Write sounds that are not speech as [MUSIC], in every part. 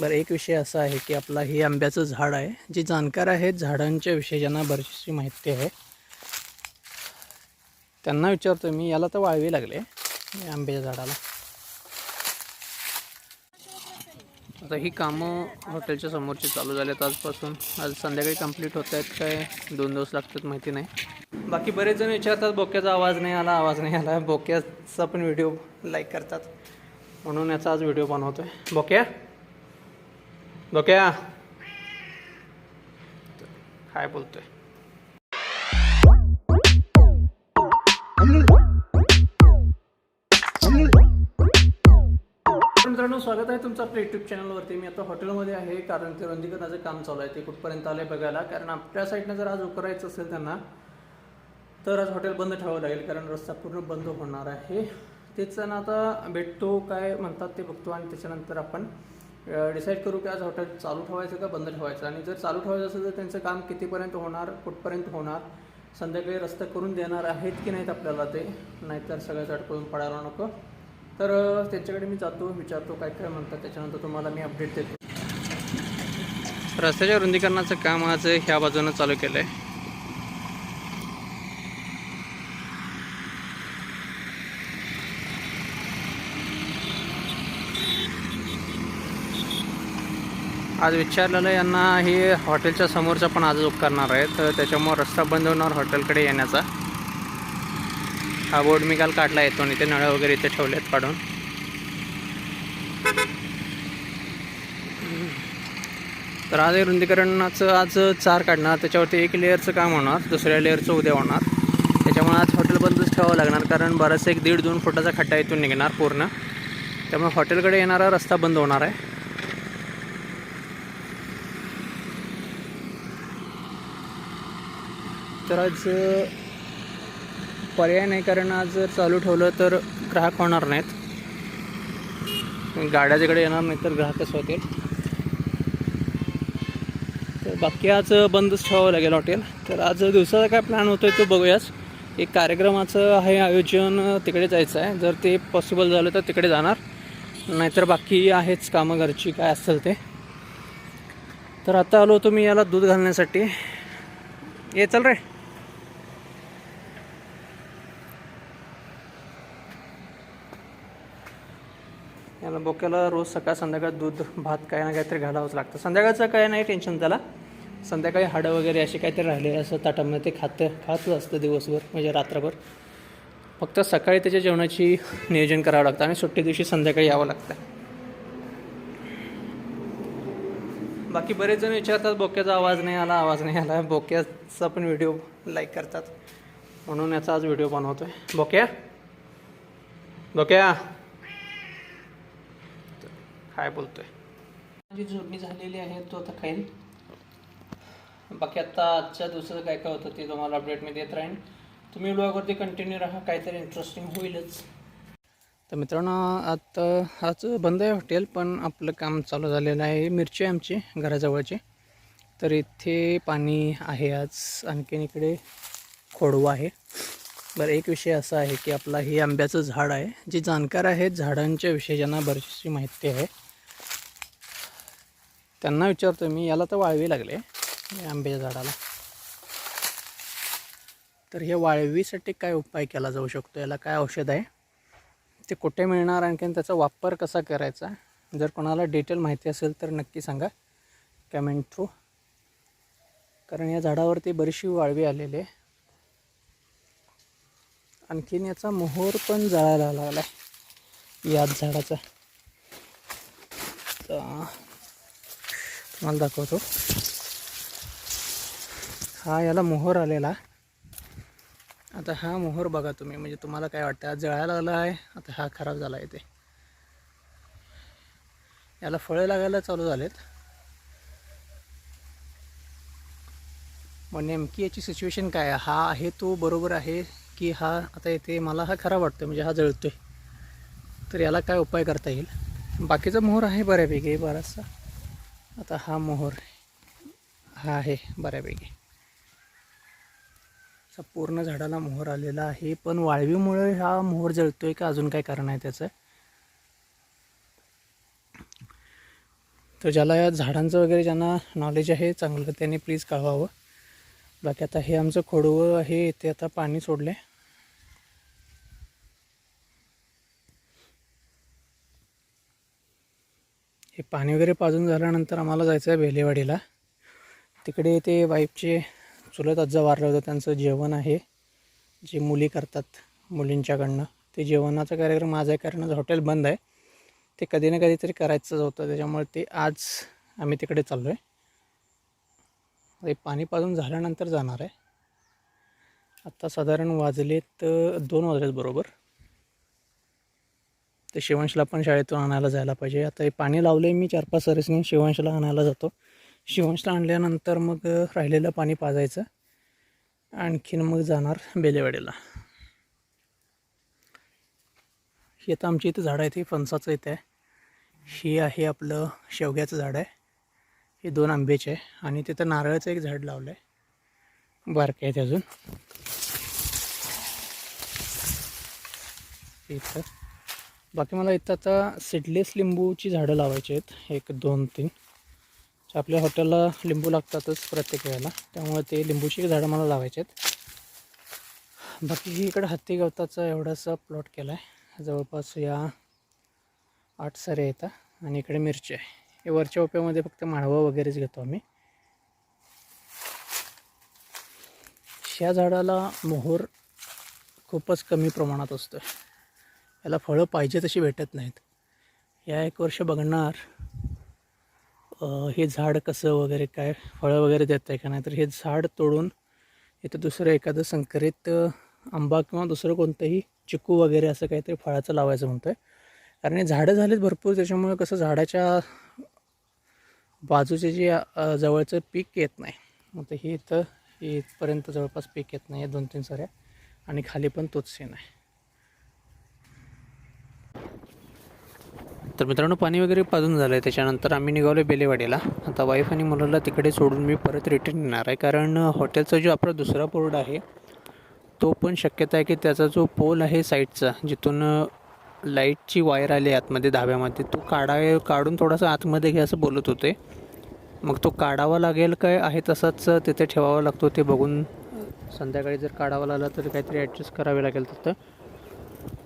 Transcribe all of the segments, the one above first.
बरं एक विषय असा आहे की आपला हे आंब्याचं झाड आहे. जे जाणकार आहेत झाडांच्या विषयी ज्यांना बरीचशी माहिती आहे त्यांना विचारतो मी याला तर वाळवी लागले या आंब्याच्या झाडाला. आता ही कामं हॉटेलच्या समोरची चालू झाल्यात आजपासून. आज संध्याकाळी कंप्लीट होत आहेत काय? दोन दिवस लागतात माहिती नाही. बाकी बरेच जण विचारतात बोक्याचा आवाज नाही आला आवाज नाही आला. बोक्याचा पण व्हिडिओ लाईक करतात. म्हणून याचा आज व्हिडिओ बनवतो आहे बोक्या? डोक्या. काय बोलतोय? मित्रांनो स्वागत आहे तुमचं आपल्या युट्यूब चॅनलवरती मी आता हॉटेलमध्ये आहे कारण ते रंजीकरणाचं काम चालू आहे. ते कुठपर्यंत आलं बघायला. कारण आपल्या साईडनं जर आज उकरायचं असेल त्यांना तर आज हॉटेल बंद ठेवावं लागेल. कारण रस्ता पूर्ण बंद होणार आहे. तेच ना आता भेटतो काय म्हणतात ते बघतो. आणि त्याच्यानंतर आपण डिसाईड करू की आज हॉटेल चालू ठेवायचं का बंद ठेवायचं? आणि जर चालू ठेवायचं असेल तर त्यांचं काम कितीपर्यंत होणार कुठपर्यंत होणार संध्याकाळी रस्ता करून देणार आहेत की नाहीत आपल्याला ते? नाहीतर सगळ्याच अडकून पडायला नको. तर त्यांच्याकडे मी जातो विचारतो काय काय म्हणतात त्याच्यानंतर तुम्हाला मी अपडेट देतो. रस्त्याच्या रुंदीकरणाचं काम आज ह्या बाजूनं चालू केलं आहे आज विचारलेलं यांना हे हॉटेलच्या समोरचा पण आज करणार आहे तर त्याच्यामुळं रस्ता बंद होणार हॉटेलकडे येण्याचा. हा बोर्ड मी काल काढला येतो आणि ते नळं वगैरे इथे ठेवलेत काढून. तर आज रुंदीकरणाचं आज चार काढणार. त्याच्यावरती एक लेअरचं काम होणार दुसऱ्या लेअरचं उद्या होणार. त्याच्यामुळे आज हॉटेल बंदच ठेवावं लागणार कारण बराच एक दीड दोन फुटाचा खड्डा इथून निघणार पूर्ण. त्यामुळे हॉटेलकडे येणारा रस्ता बंद होणार आहे. तर आज पर्याय नाही कारण आज जर चालू ठेवलं तर ग्राहक होणार नाहीत. गाड्या तिकडे येणार नाही तर ग्राहकच होतील? तर बाकी आज बंदच ठेवावं लागेल हॉटेल. तर आज दिवसाचा काय प्लॅन होतो आहे तो बघूयाच. एक कार्यक्रमाचं आहे आयोजन तिकडे जायचं आहे. जर ते पॉसिबल झालं तर तिकडे जाणार. नाहीतर बाकी आहेच कामं घरची काय असेल ते. तर आता आलो होतो मी याला दूध घालण्यासाठी. ये चल रे. त्याला बोक्याला रोज सकाळ संध्याकाळ दूध भात काय ना काहीतरी घालावंच लागतं. संध्याकाळचं काय नाही टेन्शन त्याला. संध्याकाळी हाडं वगैरे असे काहीतरी राहिले असं ताटामध्ये ते खातं खातच असतं दिवसभर म्हणजे रात्रभर. फक्त सकाळी त्याच्या जेवणाची नियोजन करावं लागतं आणि सुट्टी दिवशी संध्याकाळी यावं लागतं. बाकी बरेच जण विचारतात बोक्याचा आवाज नाही आला आवाज नाही आला. बोक्याचा पण व्हिडिओ लाईक करतात. म्हणून याचा आज व्हिडिओ बनवतो आहे बोक्या? बोक्या? काय बोलतोय? माझी जोडणी झालेली आहे तो आता खाईल. बाकी आता आजच्या दुसरं काय काय होतं ते तुम्हाला अपडेट मी देत राहीन. तुम्ही ब्लॉगवरती कंटिन्यू राहा काहीतरी इंटरेस्टिंग होईलच. तर मित्रांनो आता आज बंद आहे हॉटेल पण आपलं काम चालू झालेलं आहे. मिरची आहे आमची घराजवळची. तर इथे पाणी आहे आज. आणखीन इकडे खोडवा आहे. बरं एक विषय असा आहे की आपला हे आंब्याचं झाड आहे. जे जाणकार आहेत झाडांच्या विषयी ज्यांना बरीचशी माहिती आहे त्यांना विचारतो मी याला तर वाळवी लागले या आंब्याच्या झाडाला. तर हे वाळवीसाठी काय उपाय केला जाऊ शकतो? याला काय औषध आहे? ते कुठे मिळणार आणखीन त्याचा वापर कसा करायचा? जर कोणाला डिटेल माहिती असेल तर नक्की सांगा. कमेंट थ्रू कारण या झाडावरती बरीचशी वाळवी आलेली आहे. आणखीन याचा मोहोर पण जळायला लागला आहे याच झाडाचा. मला तुम्हाला दाखवतो. हा याला मोहर आलेला. आता हा मोहर बघा तुम्ही म्हणजे तुम्हाला काय वाटतं आज जळायला आला आहे आता हा खराब झाला आहे ते. याला फळं लागायला चालू झालेत. मग नेमकी याची सिच्युएशन काय आहे? हा आहे तो बरोबर आहे की हा आता येते मला हा खराब वाटतो म्हणजे हा जळतोय. तर याला काय उपाय करता येईल? बाकीचा मोहर आहे बऱ्यापैकी बराचसा. आता हा मोहर हा आहे बऱ्यापैकी. पूर्ण झाडाला मोहर आलेला आहे पण वाळवीमुळे हा मोहर जळतोय का? अजून काय कारण आहे त्याचं? तर ज्याला या झाडांचं वगैरे ज्यांना नॉलेज आहे चांगलं त्यांनी प्लीज कळवावं. बाकी आता हे आमचं खोडवं आहे ते आता पाणी सोडलं आहे हे पाणी वगैरे पाजून झाल्यानंतर आम्हाला जायचं आहे बेलेवाडीला तिकडे ते वाईफचे चुलत आजा वारलं होतं. त्यांचं जेवण आहे. जे मुली करतात मुलींच्याकडनं. ते जेवणाचा कार्यक्रम आज आहे कारण हॉटेल बंद आहे. ते कधी ना कधीतरी करायचंच होतं. त्याच्यामुळे ते आज आम्ही तिकडे चाललो आहे ते पाणी पाजून झाल्यानंतर जाणार आहे. आत्ता साधारण वाजलेत दोन वाजलेत बरोबर. ते शिवंशला पण शाळेतून आणायला जायला पाहिजे. आता हे पाणी लावलं आहे मी चार पाच सरेसनी शिवंशला आणायला जातो. शिवंशला आणल्यानंतर मग राहिलेलं पाणी पाजायचं. आणखीन मग जाणार बेलेवाडीला. ही तर आमची इथं झाडं आहेत हे फणसाचं इथं आहे. ही आहे आपलं शेवग्याचं झाड आहे. हे दोन आंब्याचे आहे आणि तिथं नारळाचं एक झाड लावलं आहे बारके आहेत अजून. इथं. बाकी मला इथं आता सीडलेस लिंबूची झाडं लावायची आहेत. एक दोन तीन. आपल्या हॉटेलला लिंबू लागतातच प्रत्येक वेळेला. त्यामुळे ते लिंबूची झाडं मला लावायचे आहेत. बाकी ही इकडं हत्ती गवताचा एवढासा प्लॉट केला आहे जवळपास या आठ सारे येतात आणि इकडे मिरची आहे. हे वरच्या ओप्यामध्ये फक्त माळवा वगैरेच घेतो आम्ही. ह्या झाडाला मोहर खूपच कमी प्रमाणात असतो याला फळं पाहिजे तशी भेटत नाहीत. या एक वर्ष बघणार हे झाड कसं वगैरे काय फळं वगैरे देत आहे का नाही तर हे झाड तोडून इथं दुसरं एखादं संकरित आंबा किंवा दुसरं कोणतंही चिकू वगैरे असं काहीतरी फळाचं लावायचं म्हणतो आहे कारण हे झाडं झालीत भरपूर त्याच्यामुळे कसं झाडाच्या बाजूचे जे जवळचं पीक येत नाही. मग ते हे इथं हे इथपर्यंत जवळपास पीक येत नाही दोन तीन साऱ्या. आणि खाली पण तोच सीन आहे. तर मित्रांनो पाणी वगैरे पाजून झालं आहे त्याच्यानंतर आम्ही निघालो बेलेवाडीला. आता वाईफ आणि मुलाला तिकडे सोडून मी परत रिटर्न येणार आहे. कारण हॉटेलचा जो आपला दुसरा बोर्ड आहे तो पण शक्यता आहे की त्याचा जो पोल आहे साईडचा जिथून लाईटची वायर आली आतमध्ये धाब्यामध्ये तो काढा काढून थोडासा आतमध्ये घ्या असं बोलत होते. मग तो काढावा लागेल काय आहे तसाच तिथे ठेवावा लागतो ते बघून संध्याकाळी जर काढावा लागला तर काहीतरी ॲडजस्ट करावे लागेल तिथं.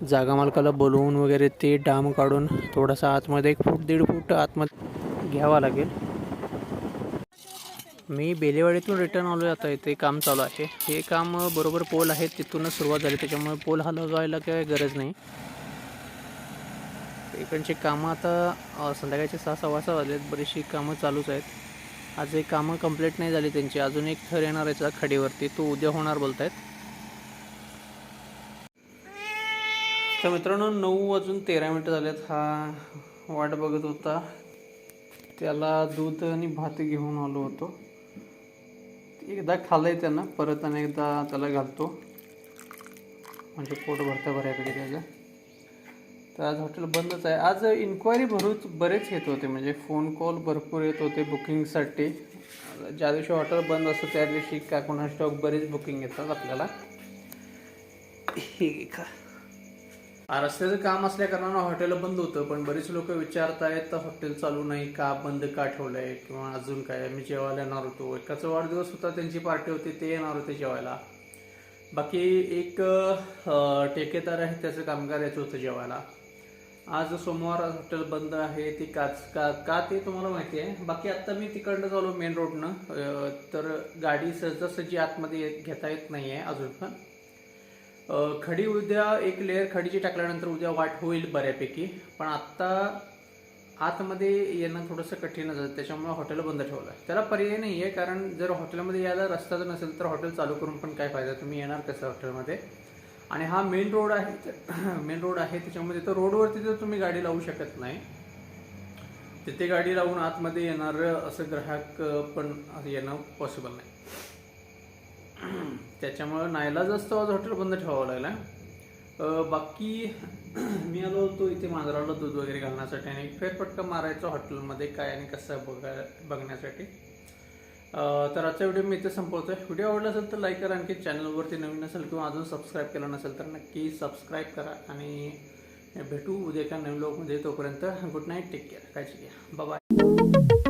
जागा मालकाला बोलवून वगैरे ते डाम काढून थोडासा आतमध्ये एक फूट दीड फूट आतमध्ये घ्यावा लागेल. मी बेलेवाडीतून रिटर्न आलो आता. इथे काम चालू आहे. हे काम बरोबर पोल आहे तिथूनच सुरुवात झाली. त्याच्यामुळे पोल हलवायला काही गरज नाही. इकडची कामं आता संध्याकाळचे सहा सव्वा सहा वाजलेत. बरीचशी कामं चालूच आहेत. आज एक कामं कंप्लीट नाही झाली त्यांची. अजून एक थर येणार आहे त्याचा खडीवरती. तो उद्या होणार बोलत आहेत तर मित्रांनो नऊ वाजून तेरा मिनटं झालेत. हा वाट बघत होता. त्याला दूध आणि भात घेऊन आलो होतो. एकदा खाल्लं आहे त्यांना परत आणि एकदा त्याला घालतो. म्हणजे पोट भरतं बऱ्यापैकी त्याचं. तर आज हॉटेल बंदच आहे. आज इन्क्वायरी भरूच बरेच येत होते. म्हणजे फोन कॉल भरपूर येत होते बुकिंगसाठी ज्या दिवशी हॉटेल बंद असतं त्या दिवशी काय कोणा स्टॉक बरेच बुकिंग येतात आपल्याला. हे आहे का रस्त्याचं काम असल्या कारणानं हॉटेल बंद होतं पण बरेच लोक विचारतायत हॉटेल चालू नाही का? बंद का ठेवलंय? किंवा अजून काय? मी जेवायला येणार होतो. एकाचा वाढदिवस होता त्यांची पार्टी होती ते येणार होते जेवायला. बाकी एक ठेकेदार आहे त्याचं कामगार यायचं होतं जेवायला. आज सोमवार आज हॉटेल बंद आहे ती काच का का ते तुम्हाला माहिती आहे. बाकी आत्ता मी तिकडनं चालू मेन रोडनं. तर गाडी सहजासहजी आतमध्ये येत- घेता येत नाही आहे अजून पण. खडी उद्या एक लेअर खडीची टाकल्यानंतर उद्या वाट होईल बऱ्यापैकी. पण आत्ता आतमध्ये येणं थोडंसं कठीण जातं त्याच्यामुळे हॉटेल बंद ठेवलं. आहे त्याला पर्याय नाही आहे कारण जर हॉटेलमध्ये यायला रस्ता जर नसेल तर हॉटेल चालू करून पण काय फायदा? तुम्ही येणार कसं हॉटेलमध्ये आणि हा मेन रोड आहे [COUGHS] मेन रोड आहे त्याच्यामध्ये तर रोडवरती तर तुम्ही गाडी लावू शकत नाही. तिथे गाडी लावून आतमध्ये येणार असं ग्राहक पण येणं पॉसिबल नाही. त्याच्यामुळं नाईलाज असतो आज हॉटेल बंद ठेवावं लागलं. बाकी [CLEARS THROAT] मी आलो होतो इथे मांजराला दूध वगैरे घालण्यासाठी आणि फेरपटका मारायचो हॉटेलमध्ये काय आणि कसं बघा बघण्यासाठी. तर आजचा व्हिडिओ मी इथे संपवतोय. व्हिडिओ आवडला असेल तर लाईक करा आणखी चॅनलवरती नवीन असेल किंवा अजून सबस्क्राईब केलं नसेल तर नक्की सबस्क्राईब करा आणि भेटू उद्या एका नवीन लोकमध्ये तोपर्यंत गुड नाईट टेक केअर काळजी घ्या. बाय